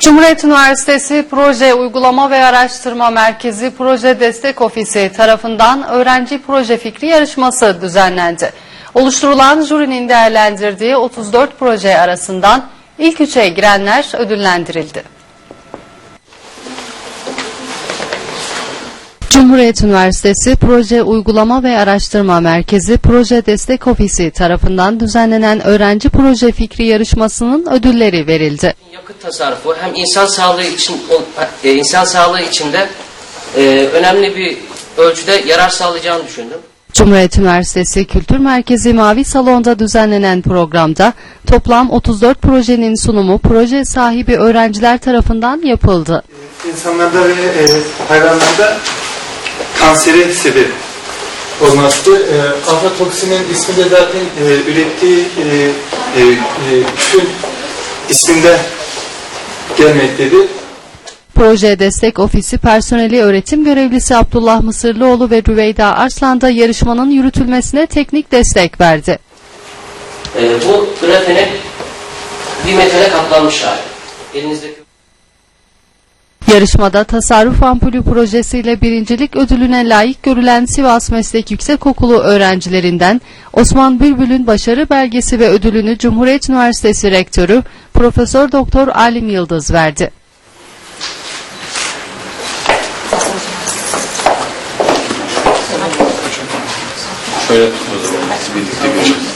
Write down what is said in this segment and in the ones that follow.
Cumhuriyet Üniversitesi Proje Uygulama ve Araştırma Merkezi Proje Destek Ofisi tarafından öğrenci proje fikri yarışması düzenlendi. Oluşturulan jürinin değerlendirdiği 34 proje arasından ilk üçe girenler ödüllendirildi. Cumhuriyet Üniversitesi Proje Uygulama ve Araştırma Merkezi Proje Destek Ofisi tarafından düzenlenen öğrenci proje fikri yarışmasının ödülleri verildi. Tasarrufu hem insan sağlığı için e, insan sağlığı içinde e, önemli bir ölçüde yarar sağlayacağını düşündüm. Cumhuriyet Üniversitesi Kültür Merkezi Mavi Salon'da düzenlenen programda toplam 34 projenin sunumu proje sahibi öğrenciler tarafından yapıldı. İnsanlarda ve e, hayvanlarda kanseri sebep olması. E, aflatoksinin ismi de zaten e, ürettiği e, e, e, isminde gelmektedir. Proje Destek Ofisi personeli öğretim görevlisi Abdullah Mısırlıoğlu ve Rüveyda Arslan da yarışmanın yürütülmesine teknik destek verdi. E, bu grafenin bir metale kaplanmış hali. Elinizdeki Yarışmada tasarruf ampulü projesiyle birincilik ödülüne layık görülen Sivas Meslek Yüksekokulu öğrencilerinden Osman Bülbül'ün başarı belgesi ve ödülünü Cumhuriyet Üniversitesi Rektörü Profesör Doktor Alim Yıldız verdi. Şöyle birlikte göreceğiz.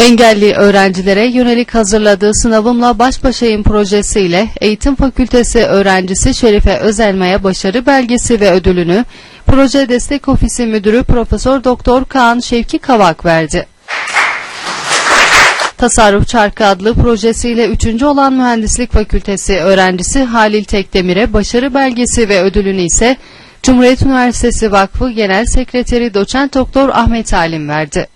Engelli öğrencilere yönelik hazırladığı sınavımla baş başayım projesiyle Eğitim Fakültesi öğrencisi Şerife Özelma'ya başarı belgesi ve ödülünü Proje Destek Ofisi Müdürü Profesör Doktor Kaan Şevki Kavak verdi. Tasarruf Çarkı adlı projesiyle 3. olan Mühendislik Fakültesi öğrencisi Halil Tekdemir'e başarı belgesi ve ödülünü ise Cumhuriyet Üniversitesi Vakfı Genel Sekreteri Doçent Doktor Ahmet Halim verdi.